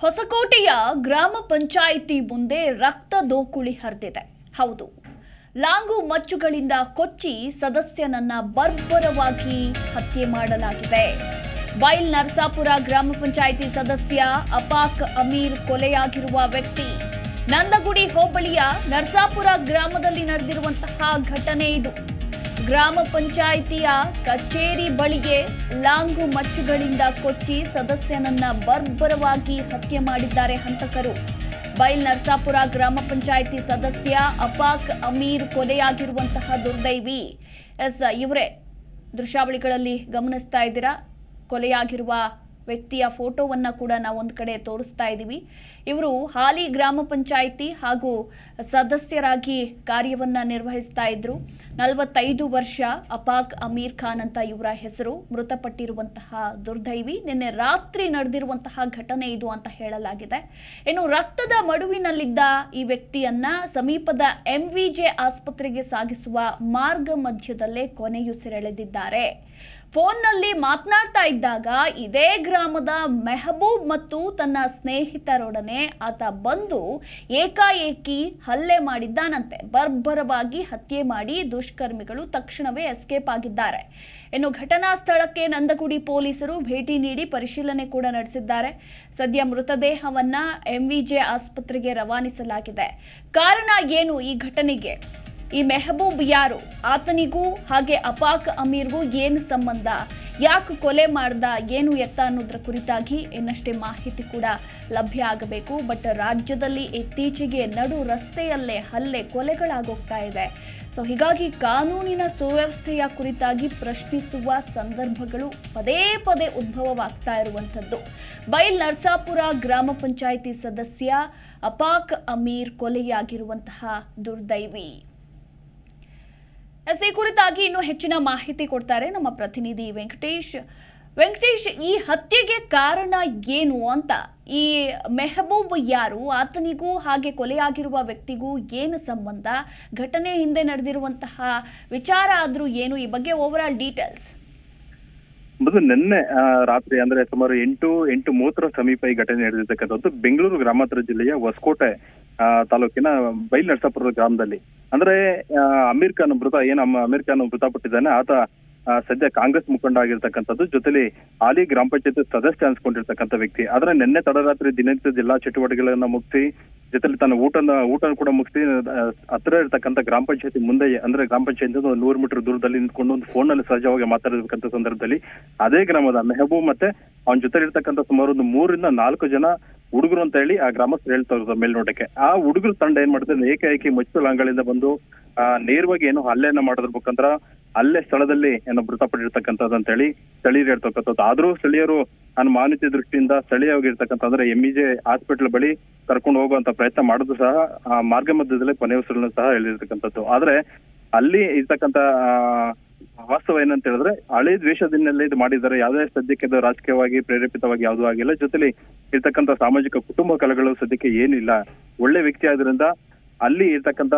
ಹೊಸಕೋಟೆಯ ಗ್ರಾಮ ಪಂಚಾಯಿತಿ ಮುಂದೆ ರಕ್ತ ದೋಕುಳಿ ಹರಿದಿದೆ. ಹೌದು, ಲಾಂಗು ಮಚ್ಚುಗಳಿಂದ ಕೊಚ್ಚಿ ಸದಸ್ಯನನ್ನ ಬರ್ಬರವಾಗಿ ಹತ್ಯೆ ಮಾಡಲಾಗಿದೆ. ಬೈಲ್ ನರಸಾಪುರ ಗ್ರಾಮ ಪಂಚಾಯಿತಿ ಸದಸ್ಯ ಅಪಾಕ್ ಅಮೀರ್ ಕೊಲೆಯಾಗಿರುವ ವ್ಯಕ್ತಿ, ನಂದಗುಡಿ ಹೋಬಳಿಯ ನರಸಾಪುರ ಗ್ರಾಮದಲ್ಲಿ ನಡೆದಿರುವಂತಹ ಘಟನೆ ಇದು. ಗ್ರಾಮ ಪಂಚಾಯಿತಿಯ ಕಚೇರಿ ಬಳಿಗೆ ಲಾಂಗು ಮಚ್ಚುಗಳಿಂದ ಕೊಚ್ಚಿ ಸದಸ್ಯನನ್ನ ಬರ್ಬರವಾಗಿ ಹತ್ಯೆ ಮಾಡಿದ್ದಾರೆ ಹಂತಕರು. ಬೈಲ್ ನರಸಾಪುರ ಗ್ರಾಮ ಪಂಚಾಯಿತಿ ಸದಸ್ಯ ಅಪಾಕ್ ಅಮೀರ್ ಕೊಲೆಯಾಗಿರುವಂತಹ ದುರ್ದೈವಿ. ಎಸ್, ಇವರೇ ದೃಶ್ಯಾವಳಿಗಳಲ್ಲಿ ಗಮನಿಸ್ತಾ ಇದ್ದೀರಾ? ಕೊಲೆಯಾಗಿರುವ ವ್ಯಕ್ತಿಯ ಫೋಟೋವನ್ನು ಕೂಡ ನಾವು ಒಂದು ಕಡೆ ತೋರಿಸ್ತಾ ಇದ್ದೀವಿ ಇವರು ಹಾಲಿ ಗ್ರಾಮ ಪಂಚಾಯಿತಿ ಹಾಗೂ ಸದಸ್ಯರಾಗಿ ಕಾರ್ಯವನ್ನು ನಿರ್ವಹಿಸ್ತಾ ಇದ್ರು. ನಲವತ್ತೈದು ವರ್ಷ ಅಪಾಕ್ ಅಮೀರ್ ಖಾನ್ ಅಂತ ಇವರ ಹೆಸರು. ಮೃತಪಟ್ಟಿರುವಂತಹ ದುರ್ದೈವಿ. ನಿನ್ನೆ ರಾತ್ರಿ ನಡೆದಿರುವಂತಹ ಘಟನೆ ಇದು ಅಂತ ಹೇಳಲಾಗಿದೆ. ಇನ್ನು ರಕ್ತದ ಮಡುವಿನಲ್ಲಿದ್ದ ಈ ವ್ಯಕ್ತಿಯನ್ನ ಸಮೀಪದ ಎಂವಿಜೆ ಆಸ್ಪತ್ರೆಗೆ ಸಾಗಿಸುವ ಮಾರ್ಗ ಮಧ್ಯದಲ್ಲೇ ಕೊನೆಯುಸಿರೆಳೆದಿದ್ದಾರೆ. ಫೋನ್ನಲ್ಲಿ ಮಾತನಾಡ್ತಾ ಇದ್ದಾಗ ಇದೇ ಗ್ರಾಮದ ಮೆಹಬೂಬ್ ಮತ್ತು ತನ್ನ ಸ್ನೇಹಿತರೊಡನೆ ಆತ ಬಂದು ಏಕಾಏಕಿ ಹಲ್ಲೆ ಮಾಡಿದ್ದಾನಂತೆ. ಬರ್ಬರವಾಗಿ ಹತ್ಯೆ ಮಾಡಿ ದುಷ್ಕರ್ಮಿಗಳು ತಕ್ಷಣವೇ ಎಸ್ಕೇಪ್ ಆಗಿದ್ದಾರೆ. ಇನ್ನು ಘಟನಾ ಸ್ಥಳಕ್ಕೆ ನಂದಗುಡಿ ಪೊಲೀಸರು ಭೇಟಿ ನೀಡಿ ಪರಿಶೀಲನೆ ಕೂಡ ನಡೆಸಿದ್ದಾರೆ. ಸದ್ಯ ಮೃತದೇಹವನ್ನ ಎಂವಿಜೆ ಆಸ್ಪತ್ರೆಗೆ ರವಾನಿಸಲಾಗಿದೆ. ಕಾರಣ ಏನು ಈ ಘಟನೆಗೆ? ಈ ಮೆಹಬೂಬ್ ಯಾರು? ಆತನಿಗೂ ಹಾಗೆ ಅಪಾಕ್ ಅಮೀರ್ಗೂ ಏನು ಸಂಬಂಧ? ಯಾಕೆ ಕೊಲೆ ಮಾಡ್ದ, ಏನು ಎತ್ತ ಅನ್ನೋದ್ರ ಕುರಿತಾಗಿ ಇನ್ನಷ್ಟೇ ಮಾಹಿತಿ ಕೂಡ ಲಭ್ಯ ಆಗಬೇಕು. ಬಟ್ ರಾಜ್ಯದಲ್ಲಿ ಇತ್ತೀಚೆಗೆ ನಡು ರಸ್ತೆಯಲ್ಲೇ ಹಲ್ಲೆ ಕೊಲೆಗಳಾಗೋಗ್ತಾ ಇದೆ. ಸೊ ಹೀಗಾಗಿ ಕಾನೂನಿನ ಸುವ್ಯವಸ್ಥೆಯ ಕುರಿತಾಗಿ ಪ್ರಶ್ನಿಸುವ ಸಂದರ್ಭಗಳು ಪದೇ ಪದೇ ಉದ್ಭವವಾಗ್ತಾ ಇರುವಂಥದ್ದು. ಬೈಲ್ ನರ್ಸಾಪುರ ಗ್ರಾಮ ಪಂಚಾಯಿತಿ ಸದಸ್ಯ ಅಪಾಕ್ ಅಮೀರ್ ಕೊಲೆಯಾಗಿರುವಂತಹ ದುರ್ದೈವಿ. ಎಸ್ ಈ ಕುರಿತಾಗಿ ಇನ್ನೂ ಹೆಚ್ಚಿನ ಮಾಹಿತಿ ಕೊಡ್ತಾರೆ ನಮ್ಮ ಪ್ರತಿನಿಧಿ ವೆಂಕಟೇಶ್. ವೆಂಕಟೇಶ್, ಈ ಹತ್ಯೆಗೆ ಕಾರಣ ಏನು ಅಂತ? ಈ ಮೆಹಬೂಬ್ ಯಾರು? ಆತನಿಗೂ ಹಾಗೆ ಕೊಲೆಯಾಗಿರುವ ವ್ಯಕ್ತಿಗೂ ಏನು ಸಂಬಂಧ? ಘಟನೆ ಹಿಂದೆ ನಡೆದಿರುವಂತಹ ವಿಚಾರ ಆದ್ರೂ ಏನು? ಈ ಬಗ್ಗೆ ಓವರ್ ಆಲ್ ಡೀಟೇಲ್ಸ್ ಮೊದಲು ನಿನ್ನೆ ರಾತ್ರಿ ಅಂದ್ರೆ ಸುಮಾರು ಎಂಟು ಎಂಟು ಮೂವತ್ತರ ಸಮೀಪ ಈ ಘಟನೆ ನಡೆದಿರ್ತಕ್ಕಂಥದ್ದು. ಬೆಂಗಳೂರು ಗ್ರಾಮಾಂತರ ಜಿಲ್ಲೆಯ ಹೊಸಕೋಟೆ ತಾಲೂಕಿನ ಬೈಲ್ ನರಸಾಪುರದ ಗ್ರಾಮದಲ್ಲಿ. ಅಂದ್ರೆ ಅಮೀರ್ ಖಾನ್ ಮೃತ, ಏನು ಅಮ- ಅಮೀರ್ ಖಾನ್ ಮೃತಪಟ್ಟಿದ್ದಾನೆ, ಆತ ಸದ್ಯ ಕಾಂಗ್ರೆಸ್ ಮುಖಂಡ ಆಗಿರ್ತಕ್ಕಂಥದ್ದು ಜೊತೆಲಿ ಹಾಲಿ ಗ್ರಾಮ ಪಂಚಾಯತ್ ಸದಸ್ಯ ಅನ್ಸ್ಕೊಂಡಿರ್ತಕ್ಕಂಥ ವ್ಯಕ್ತಿ. ಆದ್ರೆ ನಿನ್ನೆ ತಡರಾತ್ರಿ ದಿನನಿತ್ಯದ ಎಲ್ಲಾ ಚಟುವಟಿಕೆಗಳನ್ನ ಮುಗಿಸಿ, ಜೊತೆಲಿ ತನ್ನ ಊಟನ ಊಟ ಕೂಡ ಮುಗಿಸಿ ಹತ್ರ ಇರ್ತಕ್ಕಂಥ ಗ್ರಾಮ ಪಂಚಾಯತಿ ಮುಂದೆ, ಅಂದ್ರೆ ಗ್ರಾಮ ಪಂಚಾಯತ್ ಒಂದು ನೂರು ಮೀಟರ್ ದೂರದಲ್ಲಿ ನಿಂತ್ಕೊಂಡು ಒಂದು ಫೋನ್ನಲ್ಲಿ ಸಹಜವಾಗಿ ಮಾತಾಡಿರ್ತಕ್ಕಂಥ ಸಂದರ್ಭದಲ್ಲಿ, ಅದೇ ಗ್ರಾಮದ ಮೆಹಬೂಬ್ ಮತ್ತೆ ಅವನ ಜೊತೆ ಇರ್ತಕ್ಕಂಥ ಸುಮಾರು ಒಂದು ಮೂರಿಂದ ನಾಲ್ಕು ಜನ ಹುಡುಗರು ಅಂತ ಹೇಳಿ ಆ ಗ್ರಾಮಸ್ಥರು ಹೇಳ್ತಾ ಮೇಲ್ನೋಟಕ್ಕೆ. ಆ ಹುಡುಗರ ತಂಡ ಏನ್ ಮಾಡ್ತಾರೆ ಏಕಾಏಕಿ ಮಚ್ಚುಲ ಅಂಗಳಿಂದ ಬಂದು ಆ ನೇರವಾಗಿ ಏನು ಹಲ್ಲೆಯನ್ನ ಮಾಡೋದ್ರ ಮುಖಾಂತರ ಅಲ್ಲೇ ಸ್ಥಳದಲ್ಲಿ ಏನೋ ಮೃತಪಟ್ಟಿರ್ತಕ್ಕಂಥದ್ದು ಅಂತ ಹೇಳಿ ಸ್ಥಳೀಯರು ಹೇಳ್ತಕ್ಕಂಥದ್ದು. ಆದ್ರೂ ಸ್ಥಳೀಯರು ನನ್ನ ಮಾನ್ಯತೆ ದೃಷ್ಟಿಯಿಂದ ಸ್ಥಳೀಯವಾಗಿರ್ತಕ್ಕಂಥ ಅಂದ್ರೆ ಎಂಇಜೆ ಹಾಸ್ಪಿಟಲ್ ಬಳಿ ಕರ್ಕೊಂಡು ಹೋಗುವಂತ ಪ್ರಯತ್ನ ಮಾಡುದು ಸಹ ಆ ಮಾರ್ಗ ಮಧ್ಯದಲ್ಲಿ ಕೊನೆಯ ಸಹ ಹೇಳಿರ್ತಕ್ಕಂಥದ್ದು. ಆದ್ರೆ ಅಲ್ಲಿ ಇರ್ತಕ್ಕಂಥ ಆ, ವಾಸ್ತವ ಏನಂತ ಹೇಳಿದ್ರೆ, ಹಳೆ ದ್ವೇಷದಿಂದಲೇ ಇದು ಮಾಡಿದ್ದಾರೆ. ಯಾವುದೇ ಸದ್ಯಕ್ಕೆ ಇದು ರಾಜಕೀಯವಾಗಿ, ಪ್ರೇರೇಪಿತವಾಗಿ ಯಾವುದೂ ಆಗಿಲ್ಲ. ಜೊತೆಲಿ ಇರ್ತಕ್ಕಂಥ ಸಾಮಾಜಿಕ ಕುಟುಂಬ ಕಲೆಗಳು ಸದ್ಯಕ್ಕೆ ಏನಿಲ್ಲ. ಒಳ್ಳೆ ವ್ಯಕ್ತಿ ಆದ್ರಿಂದ ಅಲ್ಲಿ ಇರ್ತಕ್ಕಂಥ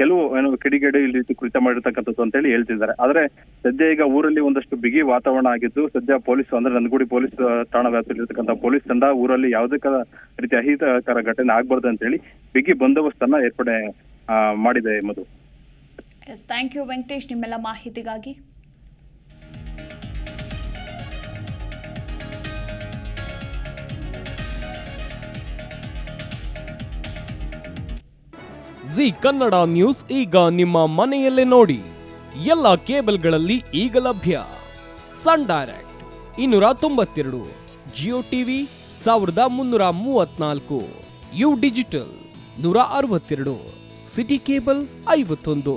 ಕೆಲವು ಏನು ಕಿಡಿಗೇಡಿ ಇಲ್ಲಿ ರೀತಿ ಕೃತ್ಯ ಮಾಡಿರ್ತಕ್ಕಂಥದ್ದು ಅಂತ ಹೇಳಿ ಹೇಳ್ತಿದ್ದಾರೆ. ಆದ್ರೆ ಸದ್ಯ ಈಗ ಊರಲ್ಲಿ ಒಂದಷ್ಟು ಬಿಗಿ ವಾತಾವರಣ ಆಗಿದ್ದು, ಸದ್ಯ ಪೊಲೀಸ್ ಅಂದ್ರೆ ನಂದಗುಡಿ ಪೊಲೀಸ್ ಠಾಣಾ ವ್ಯಾಪ್ತಿಯಲ್ಲಿ ಇರ್ತಕ್ಕಂಥ ಪೊಲೀಸ್ ತಂಡ ಊರಲ್ಲಿ ಯಾವುದೇ ರೀತಿ ಅಹಿತಕರ ಘಟನೆ ಆಗ್ಬಾರ್ದು ಅಂತ ಹೇಳಿ ಬಿಗಿ ಬಂದೋಬಸ್ತನ್ನ ಏರ್ಪಡೆ ಮಾಡಿದೆ Madhu. Yes thank you Venkatesh ನಿಮ್ಮೆಲ್ಲ ಮಾಹಿತಿಗಾಗಿ. ಜಿ ಕನ್ನಡ ನ್ಯೂಸ್ ಈಗ ನಿಮ್ಮ ಮನೆಯಲ್ಲೇ ನೋಡಿ. ಎಲ್ಲ ಕೇಬಲ್ಗಳಲ್ಲಿ ಈಗ ಲಭ್ಯ. ಸನ್ ಡೈರೆಕ್ಟ್ ಇನ್ನೂರ ತೊಂಬತ್ತೆರಡು, ಜಿಯೋ ಟಿವಿ ಸಾವಿರದ ಮುನ್ನೂರ ಮೂವತ್ನಾಲ್ಕು, ಯು ಡಿಜಿಟಲ್ ನೂರ ಅರವತ್ತೆರಡು, ಸಿಟಿ ಕೇಬಲ್ ಐವತ್ತೊಂದು.